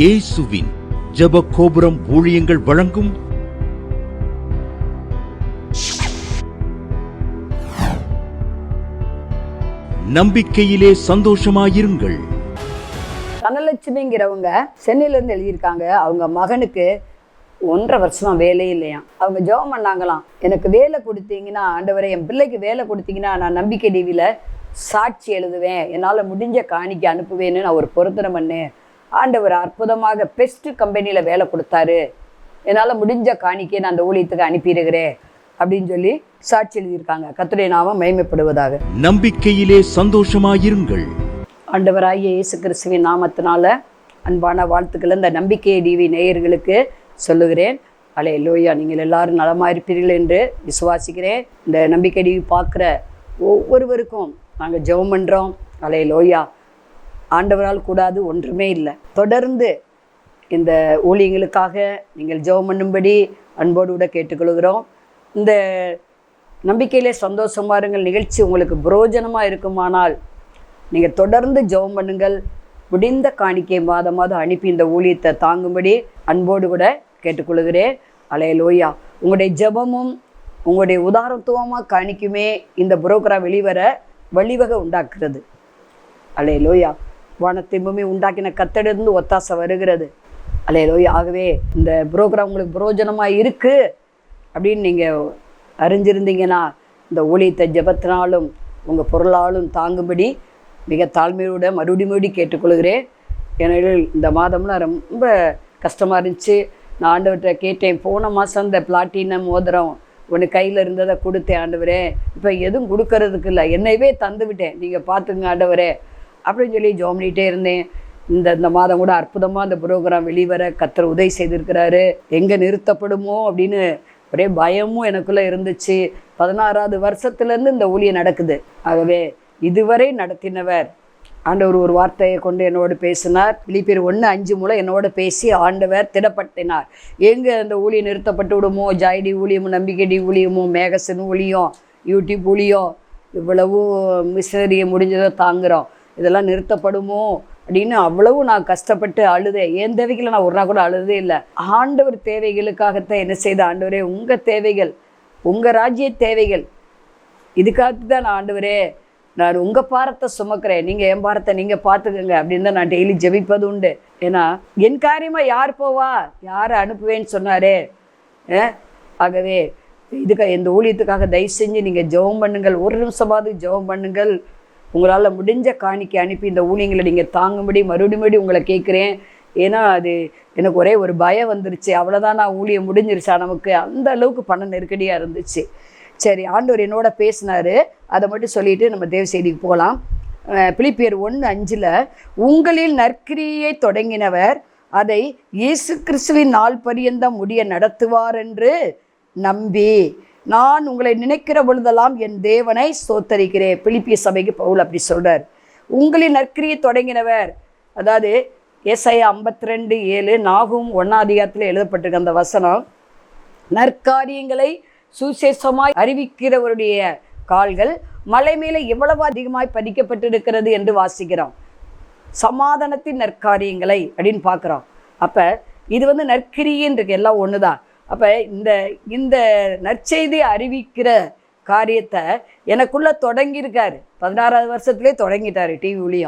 இயேசுவின் ஜெப கோபுரம் ஊழியங்கள் வழங்கும் நம்பிக்கையிலே சந்தோஷமாயிருங்கள். தனலட்சுமிங்கிறவங்க சென்னையிலேருந்து எழுதியிருக்காங்க. அவங்க மகனுக்கு ஒன்றரை வருஷமா வேலையே இல்லையா அவங்க ஜெபம் பண்ணாங்களாம். எனக்கு வேலை கொடுத்தீங்கன்னா ஆண்டவரை என் பிள்ளைக்கு வேலை கொடுத்தீங்கன்னா நான் நம்பிக்கை டிவியில் சாட்சி எழுதுவேன். என்னால் முடிஞ்ச காணிக்க அனுப்புவேன்னு நான் ஒரு பொருத்தனை பண்ணேன். ஆண்டவர் அற்புதமாக பெஸ்ட் கம்பெனியில் வேலை கொடுத்தாரு. என்னால் முடிஞ்ச காணிக்கையை நான் அந்த ஊழியத்துக்கு அனுப்பிடுகிறேன் அப்படின்னு சொல்லி சாட்சி எழுதியிருக்காங்க. கத்துடைய நாமம் மகிமைப்படுவதாக. நம்பிக்கையிலே சந்தோஷமாயிருங்கள். ஆண்டவராகிய இயேசு கிறிஸ்துவின் நாமத்தினால அன்பான வாழ்த்துக்கள் இந்த நம்பிக்கை டிவி நேயர்களுக்கு சொல்லுகிறேன். அலே லோயா நீங்கள் எல்லாரும் நலமாக இருப்பீர்கள் என்று விசுவாசிக்கிறேன். இந்த நம்பிக்கை டிவி பார்க்குற ஒவ்வொருவருக்கும் நாங்கள் ஜெபம் பண்ணுறோம் அலே லோயா ஆண்டவரால் கூடாது ஒன்றுமே இல்லை. தொடர்ந்து இந்த ஊழியங்களுக்காக நீங்கள் ஜெபம் பண்ணும்படி அன்போடு கூட கேட்டுக்கொள்கிறோம். இந்த நம்பிக்கையிலே சந்தோஷமா இருங்கள் நிகழ்ச்சி உங்களுக்கு புரோஜனமாக இருக்குமானால் நீங்கள் தொடர்ந்து ஜெபம் பண்ணுங்கள். முடிந்த காணிக்கை மாதம் மாதம் அனுப்பி இந்த ஊழியத்தை தாங்கும்படி அன்போடு கூட கேட்டுக்கொள்கிறேன். அலைய லோயா உங்களுடைய ஜெபமும் உங்களுடைய உதாரத்துவமாக காணிக்குமே இந்த புரோக்கரா வெளிவர வழிவகை உண்டாக்குறது அலைய லோயா வானத்தை உண்டாக்கின கத்தடிருந்து ஒத்தாசை வருகிறது. அலையலோய் ஆகவே இந்த ப்ரோக்ராம் உங்களுக்கு புரோஜனமாக இருக்குது அப்படின்னு நீங்கள் அறிஞ்சிருந்தீங்கன்னா இந்த ஊழியத்தை ஜெபத்தினாலும் உங்கள் பொருளாலும் தாங்கும்படி மிக தாழ்மையோட மறுபடி மறுபடி கேட்டுக்கொள்கிறேன். ஏனெனில் இந்த மாதம்லாம் ரொம்ப கஷ்டமாக இருந்துச்சு. நான் ஆண்டவர்கிட்ட கேட்டேன் போன மாதம் இந்த பிளாட்டினம் மோதிரம் ஒன்று கையில் இருந்ததை கொடுத்தேன் ஆண்டவரே. இப்போ எதுவும் கொடுக்கறதுக்கு இல்லை. என்னையவே தந்து விட்டேன் நீங்கள் பார்த்துங்க ஆண்டவரே. அப்படின்னு சொல்லி ஜோம் பண்ணிகிட்டே இருந்தேன். இந்த இந்த மாதம் கூட அற்புதமாக அந்த புரோகிராம் வெளிவர கத்தர் உதவி செய்திருக்கிறாரு. எங்கே நிறுத்தப்படுமோ அப்படின்னு ஒரே பயமும் எனக்குள்ளே இருந்துச்சு. பதினாறாவது வருஷத்துலேருந்து இந்த ஊழியம் நடக்குது. ஆகவே இதுவரை நடத்தினவர் ஆண்டவர் ஒரு வார்த்தையை கொண்டு என்னோடு பேசினார். பிலிப்பியர் ஒன்று அஞ்சு மூலம் என்னோட பேசி ஆண்டவர் திடப்பட்டினார். எங்கே அந்த ஊழியம் நிறுத்தப்பட்டு விடுமோ? ஜாய்டி ஊழியமும் நம்பிக்கைடி ஊழியமும் மேகசன் ஊழியம் யூடியூப் ஊழியம் இவ்வளவு மிஷினரியை முடிஞ்சதை தாங்குகிறோம் இதெல்லாம் நிறுத்தப்படுமோ அப்படின்னு அவ்வளவு நான் கஷ்டப்பட்டு அழுதேன். என் தேவைகளை நான் ஒரு நாள் கூட அழுதே இல்லை. ஆண்டவர் தேவைகளுக்காகத்தான் என்ன செய்த ஆண்டவரே உங்கள் தேவைகள் உங்கள் ராஜ்ய தேவைகள் இதுக்காக தான் நான் ஆண்டவரே நான் உங்கள் பாரத்தை சுமக்கிறேன். நீங்கள் என் பாரத்தை நீங்கள் பார்த்துக்கோங்க அப்படின்னு தான் நான் டெய்லி ஜெபிப்பது உண்டு. ஏன்னா என் காரியமாக யார் போவா? யாரை அனுப்புவேன்னு சொன்னாரே? ஆகவே இதுக்காக இந்த ஊழியத்துக்காக தயவு செஞ்சு நீங்கள் ஜெபம் பண்ணுங்கள். ஒரு நிமிஷமாவது ஜெபம் பண்ணுங்கள். உங்களால் முடிஞ்ச காணிக்கை அனுப்பி இந்த ஊழியங்களை நீங்கள் தாங்கும்படி மறுபடி உங்களை கேட்குறேன். ஏன்னா அது எனக்கு ஒரே ஒரு பயம் வந்துருச்சு. அவ்வளோதான் நான் ஊழியம் முடிஞ்சிருச்சா நமக்கு? அந்த அளவுக்கு பண நெருக்கடியாக இருந்துச்சு. சரி ஆண்டவர் என்னோட பேசினார். அதை மட்டும் சொல்லிட்டு நம்ம தேவ செய்திக்கு போகலாம். பிலிப்பியர் ஒன்று அஞ்சில் உங்களில் நற்கிரியை தொடங்கினவர் அதை இயேசு கிறிஸ்துவின் நாள் பரியந்தம் முடிய நடத்துவார் என்று நம்பி. நான் உங்களை நினைக்கிற பொழுதெல்லாம் என் தேவனை சோத்தரிக்கிறேன் பிலிப்பிய சபைக்கு பவுல் அப்படி சொல்கிறார் உங்களின் நற்கிரியை தொடங்கினவர் அதாவது எஸ்ஐ ஐம்பத்தி ரெண்டு ஏழு நாகும் ஒன்றாம் அதிகாரத்தில் எழுதப்பட்டிருக்க அந்த வசனம் நற்காரியங்களை சுசேஷமாய் அறிவிக்கிறவருடைய கால்கள் மலை மேலே எவ்வளவு அதிகமாய் பதிக்கப்பட்டிருக்கிறது என்று வாசிக்கிறோம். சமாதானத்தின் நற்காரியங்களை அப்படின்னு பார்க்குறோம். அப்போ இது வந்து நற்கிரியின் இருக்கு எல்லாம் ஒன்று தான் அப்போ இந்த இந்த நற்செய்தி அறிவிக்கிற காரியத்தை எனக்குள்ளே தொடங்கியிருக்காரு. பதினாறாவது வருஷத்துலேயே தொடங்கிட்டார் டிவி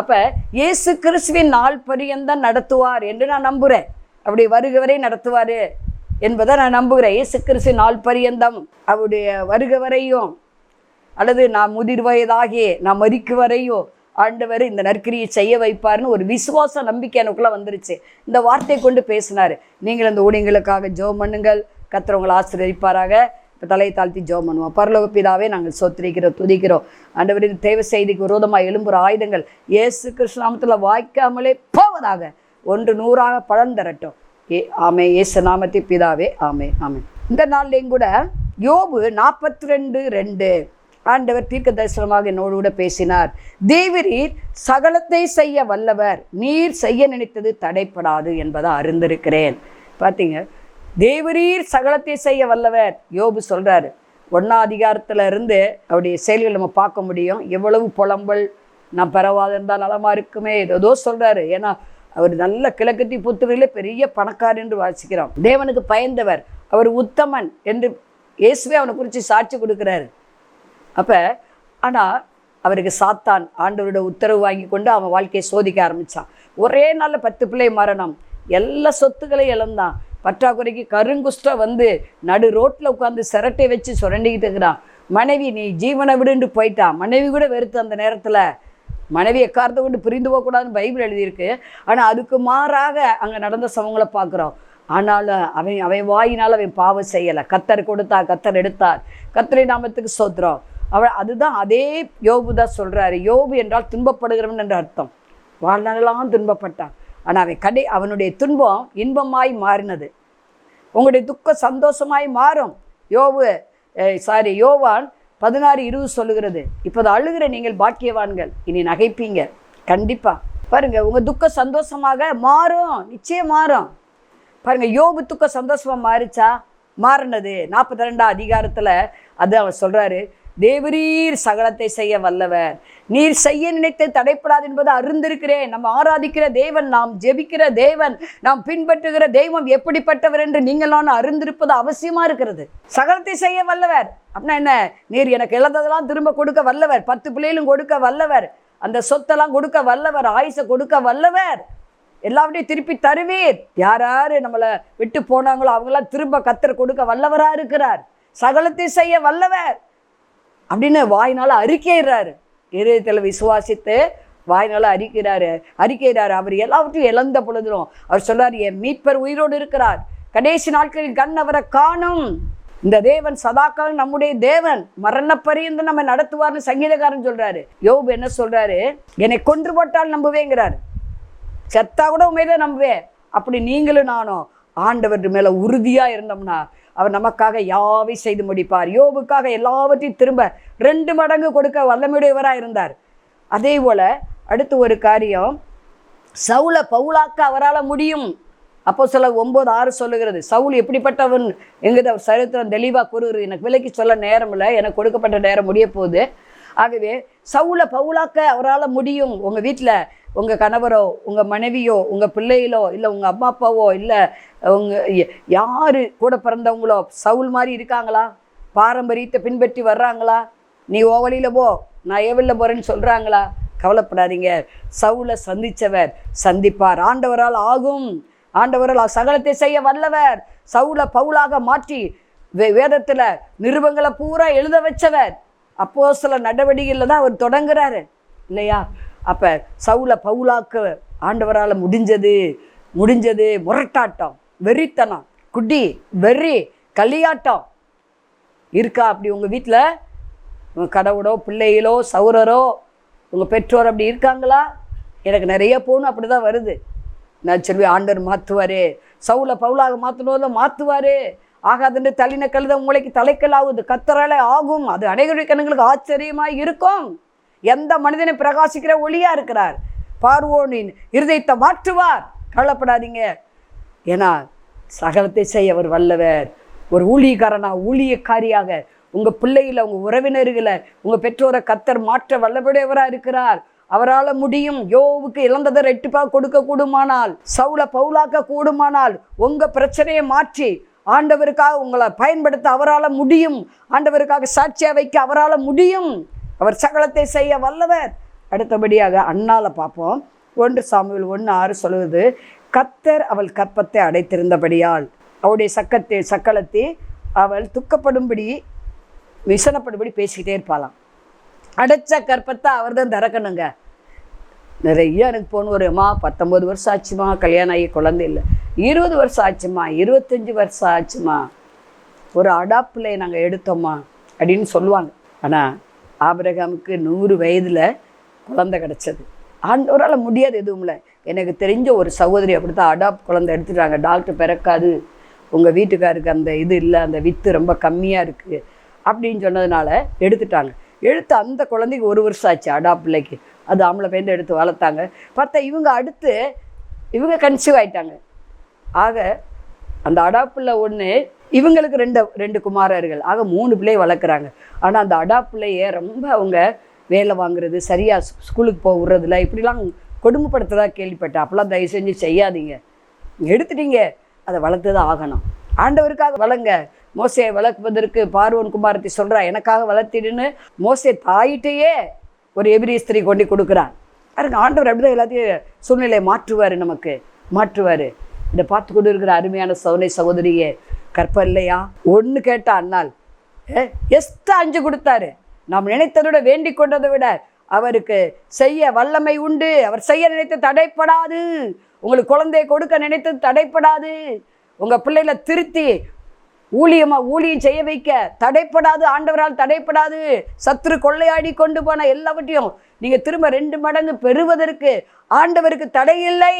அப்போ இயேசு கிறிஸ்துவின் நாள் பரியந்தான் நடத்துவார் என்று நான் நம்புகிறேன் அப்படி வருக வரை நடத்துவார் என்பதை நான் நம்புகிறேன். இயேசு கிறிஸ்து நாள் பரியந்தம் அவருடைய வருக வரையும் அல்லது நான் முதிர் வயதாகி நான் மறிக்கு வரையோ ஆண்டவர் இந்த நற்கிரியை செய்ய வைப்பார்னு ஒரு விசுவாச நம்பிக்கை எனக்குள்ளே வந்துருச்சு. இந்த வார்த்தையை கொண்டு பேசினார். நீங்கள் இந்த ஊழியங்களுக்காக ஜோ பண்ணுங்கள். கத்துறவங்களை ஆசிரியப்பாராக இப்போ தலையை தாழ்த்தி ஜோ பண்ணுவோம். பரலோக பிதாவே நாங்கள் சொத்திரிக்கிறோம் துதிக்கிறோம். ஆண்டவரின் தேவை செய்திக்கு விரோதமாக எழும்புற ஆயுதங்கள் இயேசு கிருஷ்ணாமத்தில் வாய்க்காமலே போவதாக. ஒன்று நூறாக பழம் தரட்டும். ஏ ஆமே இயேசு நாமத்தை பிதாவே ஆமே ஆமே இந்த நாள்லேயும் கூட யோபு நாற்பத்தி ரெண்டு ரெண்டு. ஆண்டவர் தீர்க்க தரிசனமாக என்னோடு கூட பேசினார். தேவரீர் சகலத்தை செய்ய வல்லவர் நீர் செய்ய நினைத்தது தடைப்படாது என்பதை அறிந்திருக்கிறேன். பார்த்தீங்க தேவரீர் சகலத்தை செய்ய வல்லவர் யோபு சொல்கிறாரு ஒன்றா அதிகாரத்தில் இருந்து அவருடைய செயல்கள் நம்ம பார்க்க முடியும். எவ்வளவு புலம்பல் நான் பரவாது இருந்தால் நலமாக இருக்குமே ஏதோ சொல்கிறாரு ஏன்னா அவர் நல்ல கிழக்கத்தி புத்திரிலே பெரிய பணக்கார் என்று வாசிக்கிறோம். தேவனுக்கு பயந்தவர் அவர் உத்தமன் என்று இயேசுவே அவனை குறித்து சாட்சி கொடுக்குறாரு. அப்போ ஆனால் அவருக்கு சாத்தான் ஆண்டவரோட உத்தரவு வாங்கி கொண்டு அவன் வாழ்க்கையை சோதிக்க ஆரம்பித்தான் ஒரே நாளில் பத்து பிள்ளை மரணம். எல்லா சொத்துக்களையும் இழந்தான். பற்றாக்குறைக்கு கருங்குஷ்டம் வந்து நடு ரோட்டில் உட்காந்து சிரட்டை வச்சு சுரண்டிக்கிட்டு இருக்கிறான். மனைவி நீ ஜீவனை விடுன்னு போயிட்டான். மனைவி கூட வெறுத்து அந்த நேரத்தில் மனைவி எக்காரத்தை கொண்டு பிரிந்து போகக்கூடாதுன்னு பைபிள் எழுதியிருக்கு. ஆனால் அதுக்கு மாறாக அங்கே நடந்த சமங்களை பார்க்குறோம். ஆனாலும் அவன் அவன் வாயினால் அவன் பாவம் செய்யலை. கத்தர் கொடுத்தா கத்தர் எடுத்தார். கத்தரை நாமத்துக்கு சோத்துறோம் அவன் அதுதான் அதே யோபு தான் சொல்கிறாரு யோபு என்றால் துன்பப்படுகிறவன் என்ற அர்த்தம். வாழ்நாளெல்லாம் துன்பப்பட்டான். ஆனால் அவன் கடை அவனுடைய துன்பம் இன்பமாய் மாறினது. உங்களுடைய துக்கம் சந்தோஷமாய் மாறும். யோபு சாரி யோவான் பதினாறு இருபது சொல்லுகிறது. இப்போது அழுகிற நீங்கள் பாக்கியவான்கள். இனி நகைப்பீங்க. கண்டிப்பாக பாருங்கள் உங்கள் துக்கம் சந்தோஷமாக மாறும். நிச்சயம் மாறும். பாருங்கள் யோபு துக்கம் சந்தோஷமாக மாறிச்சா? மாறினது. நாற்பத்தி ரெண்டாம் அதிகாரத்தில் அது அவர் சொல்கிறாரு தேவரீர் சகலத்தை செய்ய வல்லவர். நீர் செய்ய நினைத்து தடைப்படாது என்பது அறிந்திருக்கிறேன். நம்ம ஆராதிக்கிற தேவன் நாம் ஜெபிக்கிற தேவன் நாம் பின்பற்றுகிற தெய்வம் எப்படிப்பட்டவர் என்று நீங்களான அறிந்திருப்பது அவசியமா இருக்கிறது. சகலத்தை செய்ய வல்லவர். அப்படின்னா என்ன? நீர் எனக்கு இழந்ததெல்லாம் திரும்ப கொடுக்க வல்லவர். பத்து பிள்ளைகளும் கொடுக்க வல்லவர். அந்த சொத்தெல்லாம் கொடுக்க வல்லவர். ஆயுசை கொடுக்க வல்லவர். எல்லாவற்றையும் திருப்பி தருவீர். யார் யார் நம்மளை விட்டு போனாங்களோ அவங்களாம் திரும்ப கத்தர் கொடுக்க வல்லவராக இருக்கிறார். சகலத்தை செய்ய வல்லவர். அப்படின்னு வாயினால் அறிக்கைறாரு. இருதயத்தில் விசுவாசித்து வாயினால் அறிக்கிறாரு. அறிக்கைறாரு. அவர் எல்லாவற்றையும் இழந்த பொழுதும் அவர் சொல்றார் என் மீட்பர் உயிரோடு இருக்கிறார். கடைசி நாட்களில் கண் அவரை காணும். இந்த தேவன் சதாக்காலம் நம்முடைய தேவன். மரண பரியந்து நம்ம நடத்துவார்னு சங்கீதக்காரன் சொல்றாரு. யோபு என்ன சொல்றாரு? என்னை கொன்று போட்டால் நம்புவேங்கிறார். செத்தா கூட உண்மையில நம்புவேன். அப்படி நீங்களும் நானும் ஆண்டவர் மேல உறுதியா இருந்தோம்னா அவர் நமக்காக யாவை செய்து முடிப்பார்? யோபுக்காக எல்லாவற்றையும் திரும்ப ரெண்டு மடங்கு கொடுக்க வல்லமையுடையவராக இருந்தார். அதே போல் அடுத்து ஒரு காரியம் சவுல பவுலாக்க அவரால் முடியும். அப்போ சொல்ல ஒம்பது ஆறு சொல்லுகிறது. சவுல் எப்படிப்பட்டவன் எங்குது அவர் சரித்திரம் தெளிவாக கூறுகிறது. எனக்கு விலைக்கு சொல்ல நேரம் இல்லை. எனக்கு கொடுக்கப்பட்ட நேரம் முடிய போகுது. ஆகவே சவுல பவுலாக்க அவரால் முடியும். உங்கள் வீட்டில் உங்கள் கணவரோ உங்கள் மனைவியோ உங்கள் பிள்ளைகளோ இல்லை உங்கள் அம்மா அப்பாவோ இல்லை உங்கள் யார் கூட பிறந்தவங்களோ சவுல் மாதிரி இருக்காங்களா? பாரம்பரியத்தை பின்பற்றி வர்றாங்களா? நீ ஓ வழியில் போ நான் ஏவலில் போகிறேன்னு சொல்கிறாங்களா கவலைப்படாதீங்க. சவுலை சந்தித்தவர் சந்திப்பார். ஆண்டவரால் ஆகும். ஆண்டவரால் சகலத்தை செய்ய வல்லவர். சவுலை பவுலாக மாற்றி வே வேதத்தில் நிருபங்களை பூரா எழுத வச்சவர். அப்போ சில நடவடிக்கையில் தான் அவர் தொடங்குறாரு. இல்லையா? அப்போ சவுல பவுலாக்க ஆண்டவரால் முடிஞ்சது முடிஞ்சது முரட்டாட்டம் வெறித்தனம் குடி வெறி களியாட்டம். இருக்கா அப்படி உங்கள் வீட்டில் உங்கள் கடவுளோ பிள்ளைகளோ சௌரரோ உங்கள் பெற்றோர் அப்படி இருக்காங்களா? எனக்கு நிறைய போகணும் அப்படி தான் வருது. நான் சொல்லி ஆண்டவர் மாற்றுவார் சவுல பவுலாக மாற்றணும் மாற்றுவார் ஆகாதுன்னு தள்ளின கழுத மூளைக்கு தலைக்கல் ஆகுது கத்தரால ஆகும். அது அனைவருடைய கண்களுக்கு ஆச்சரியமாக இருக்கும். எந்த மனிதனை பிரகாசிக்கிற ஒளியாக இருக்கிறார்? பார்வோனின் இருதயத்தை மாற்றுவார். கவலைப்படாதீங்க. ஏன்னா சகலத்தை செய்ய அவர் வல்லவர். ஒரு ஊழியக்காரனா ஊழியக்காரியாக உங்கள் பிள்ளைகளை உங்கள் உறவினர்களை உங்கள் பெற்றோரை கத்தர் மாற்ற வல்லபடையவராக இருக்கிறார். அவரால் முடியும். யோவுக்கு இழந்ததை ரெட்டிப்பாக கொடுக்க கூடுமானால் சவுல பவுலாக்க கூடுமானால் உங்கள் பிரச்சனையை மாற்றி ஆண்டவருக்காக உங்களை பயன்படுத்த அவரால் முடியும். ஆண்டவருக்காக சாட்சியாக வைக்க அவரால் முடியும். அவர் சகலத்தை செய்ய வல்லவர். அடுத்தபடியாக அண்ணால பார்ப்போம். ஒன்று சாமியில் ஒன்று ஆறு சொல்லுவது கத்தர் அவள் கற்பத்தை அடைத்திருந்தபடியால். அவளுடைய சக்கத்தை சக்களத்தை அவள் துக்கப்படும்படி விசனப்படும்படி பேசிக்கிட்டே இருப்பாளாம். அடைச்ச கற்பத்தை அவர் தான் திறக்கணுங்க. நிறைய எனக்கு போன ஒரு அம்மா பத்தொம்பது வருஷம் ஆச்சுமா கல்யாணம் ஆகி குழந்தை இல்லை. இருபது வருஷம் ஆச்சுமா இருபத்தஞ்சி வருஷம் ஆச்சுமா. ஒரு அடாப்பில் நாங்கள் எடுத்தோம்மா அப்படின்னு சொல்லுவாங்க. ஆனால் ஆபிரகாமுக்கு நூறு வயதில் குழந்தை கிடச்சது. ஆண்டவரால் முடியாது எதுவும் இல்லை எனக்கு தெரிஞ்ச ஒரு சகோதரி அப்படி தான் அடாப்ட் குழந்தை எடுத்துட்டாங்க. டாக்டர் பிறக்காது. உங்கள் வீட்டுக்காருக்கு அந்த இது இல்லை அந்த வித்து ரொம்ப கம்மியாக இருக்குது அப்படின்னு சொன்னதுனால எடுத்துட்டாங்க. எடுத்து அந்த குழந்தைக்கு ஒரு வருஷம் ஆச்சு அடா பிள்ளைக்கு. அது ஆம்பளை பேருந்து எடுத்து வளர்த்தாங்க. பார்த்தா இவங்க அடுத்து இவங்க கன்சீவ் ஆயிட்டாங்க. ஆக அந்த அடாப்பில் ஒன்று இவங்களுக்கு ரெண்டு ரெண்டு குமாரர்கள். ஆக மூணு பிள்ளை வளர்க்குறாங்க. ஆனால் அந்த அடாப்பிள்ளைய ரொம்ப அவங்க வேலை வாங்குறது சரியாக ஸ்கூலுக்கு போக விட்றதில்ல இப்படிலாம் கொடுமைப்படுத்ததாக கேள்விப்பட்டேன். அப்போல்லாம் தயவு செஞ்சு செய்யாதீங்க. எடுத்துட்டீங்க. அதை வளர்த்து தான் ஆகணும். ஆண்டவருக்காக வளங்க. மோசையை வளர்ப்பதற்கு பார்வன் குமாரத்தை சொல்கிறா எனக்காக வளர்த்திடுன்னு மோசை தாயிட்டையே ஒரு எபிரி ஸ்திரீ கொண்டு கொடுக்குறான். பாருங்க ஆண்டவர் அப்படிதான் எல்லாத்தையும் சூழ்நிலையை மாற்றுவார் நமக்கு. மாற்றுவார். இதை பார்த்து கொண்டு இருக்கிற அருமையான சோனை சகோதரியே கற்ப இல்லையா ஒன்று கேட்டா அண்ணால் எஸ்தா அஞ்சு கொடுத்தாரு. நாம் நினைத்ததை விட வேண்டிக் கொண்டதை விட அவருக்கு செய்ய வல்லமை உண்டு. அவர் செய்ய நினைத்து தடைப்படாது. உங்களுக்கு குழந்தையை கொடுக்க நினைத்தது தடைப்படாது. உங்கள் பிள்ளைகளை திருத்தி ஊழியமாக ஊழியம் செய்ய வைக்க தடைப்படாது. ஆண்டவரால் தடைப்படாது. சத்துரு கொள்ளையாடி கொண்டு போன எல்லாவற்றையும் நீங்கள் திரும்ப ரெண்டு மடங்கு பெறுவதற்கு ஆண்டவருக்கு தடை இல்லை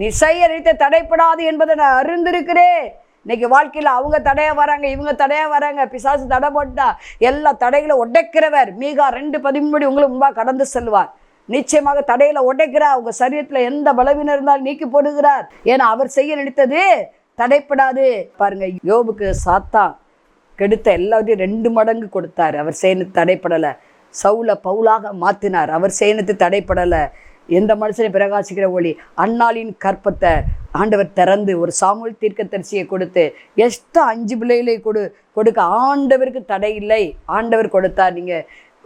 நீ செய்ய நினைத்த தடைப்படாது என்பதை நான் அறிந்திருக்கிறேன். இன்னைக்கு வாழ்க்கையில் அவங்க தடையாக வராங்க இவங்க தடையாக வராங்க. பிசாசு தடை போட்டா எல்லா தடைகளை உடைக்கிறவர் மீகா ரெண்டு பதிமூடி உங்களுக்கு முன்பாக கடந்து செல்வார். நிச்சயமாக தடையில உடைக்கிறார். உங்க சரீரத்தில் எந்த பலவீனம் இருந்தாலும் நீக்கி போடுகிறார். ஏன்னா அவர் செய்ய நினைத்தது தடைப்படாது. பாருங்க யோபுக்கு சாத்தா கெடுத்த எல்லாத்தையும் ரெண்டு மடங்கு கொடுத்தார். அவர் செய்யணுத்து தடைப்படலை. சவுல பவுலாக மாற்றினார் அவர் செய்யணுத்து தடைப்படலை. எந்த மனுஷனை பிரகாசிக்கிற ஒளி. அண்ணாளின் கற்பத்தை ஆண்டவர் திறந்து ஒரு சாமுல் தீர்க்கதரிசியை கொடுத்து எஸ்ட்டு அஞ்சு பிள்ளைகளை கொடு கொடுக்க ஆண்டவருக்கு தடை இல்லை. ஆண்டவர் கொடுத்தார். நீங்கள்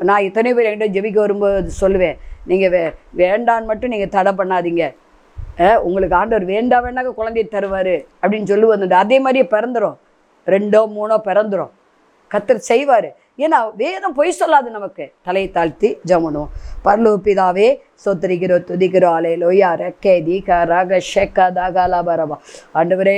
நான் இத்தனை பேர் என்கிட்ட ஜெபிக்க வரும்போது சொல்லுவேன். நீங்கள் வே வேண்டான்னு மட்டும் நீங்கள் தடை பண்ணாதீங்க. உங்களுக்கு ஆண்டவர் வேண்டா வேண்டாக்க குழந்தைய தருவார் அப்படின்னு சொல்லுவது அதே மாதிரியே பிறந்துடும் ரெண்டோ மூணோ பிறந்துடும் கத்தர் செய்வார். ஏன்னா வேதம் பொய் சொல்லாது நமக்கு. தலையை தாழ்த்தி ஜமனும் பர்லோ பிதாவே சொத்தரிக்கிறோ துதிக்கிறோ அலே லோயா ரெக்கே தீகா ரக ஷெக்கா தாகாலா ஆண்டவரே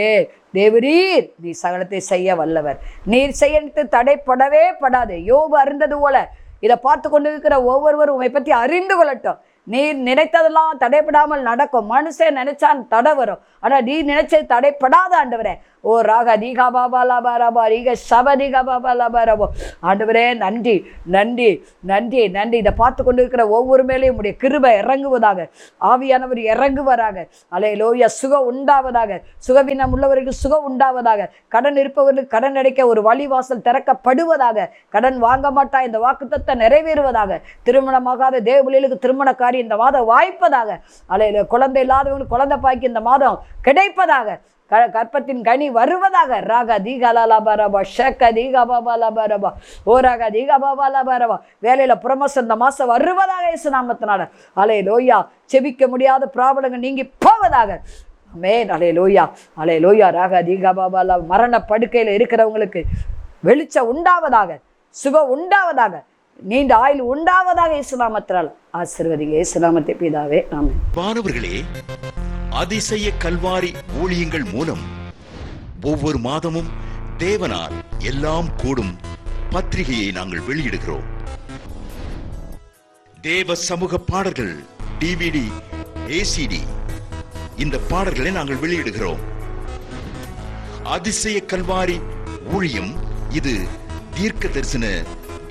தேவரீர் நீ சகலத்தை செய்ய வல்லவர். நீர் செய்ய தடைப்படவே படாது. யோபு அறிந்தது போல. இதை பார்த்து கொண்டு இருக்கிற ஒவ்வொருவரும் உண்மை பற்றி அறிந்து கொள்ளட்டும். நீர் நினைத்ததெல்லாம் தடைப்படாமல் நடக்கும். மனுஷன் நினைச்சான் தடை வரும். ஆனால் நீ நினைச்சது தடைப்படாத ஆண்டவரே. ஓ ராக நீகா பாபா லாபா ராபா ரீக சப தீகா பாபா லாபா ராபோ ஆண்டவரே நன்றி நன்றி நன்றி நன்றி. இதை பார்த்து கொண்டு இருக்கிற ஒவ்வொரு மேலேயும் உடைய கிருபை இறங்குவதாக. ஆவியானவர் இறங்குவராக. அலைய லோயா சுகம் உண்டாவதாக. சுகவீனம் உள்ளவர்களுக்கு சுகம் உண்டாவதாக. கடன் இருப்பவர்களுக்கு கடன் அடைக்க ஒரு வழிவாசல் திறக்கப்படுவதாக. கடன் வாங்க மாட்டா இந்த வாக்குத்தத்தை நிறைவேறுவதாக. திருமணமாகாத தேவபிள்ளைகளுக்கு திருமண காரியம் இந்த மாதம் வாய்ப்பதாக அலையில குழந்தை இல்லாதவங்களுக்கு குழந்தை பாய்க்கு இந்த மாதம் கிடைப்பதாக க கற்பத்தின் கனி வருவதாக ராக தீகா லாபாரபா ஷக்க தீகா பாபா லாபாரபா ஓ ராக தீகா பாபா லாபாரபா வேலையில் ப்ரொமோஷன் இந்த மாதம் வருவதாக இயேசு நாமத்தினால அலே லோயா செபிக்க முடியாத ப்ராப்ளங்கள் நீங்கி போவதாக மேன் அலே லோயா அலே லோயா ராக தீகா பாபா மரண படுக்கையில் இருக்கிறவங்களுக்கு வெளிச்சம் உண்டாவதாக சுகம் உண்டாவதாக நீண்ட ஆயுள் உண்டாவதாக இயேசுநாமத்தால் ஆசிர்வதிங்க. இயேசுநாமத்தை பிதாவே ஆமென். மாணவர்களே அதிசய கல்வாரி ஊழியங்கள் மூலம் ஒவ்வொரு மாதமும் தேவனால் எல்லாம் கூடும் பத்திரிகையை நாங்கள் வெளியிடுகிறோம். தேவ சமூக பாடல்கள் டிவிடி ஏசிடி இந்த பாடல்களை நாங்கள் வெளியிடுகிறோம். அதிசய கல்வாரி ஊழியம் இது தீர்க்க தரிசன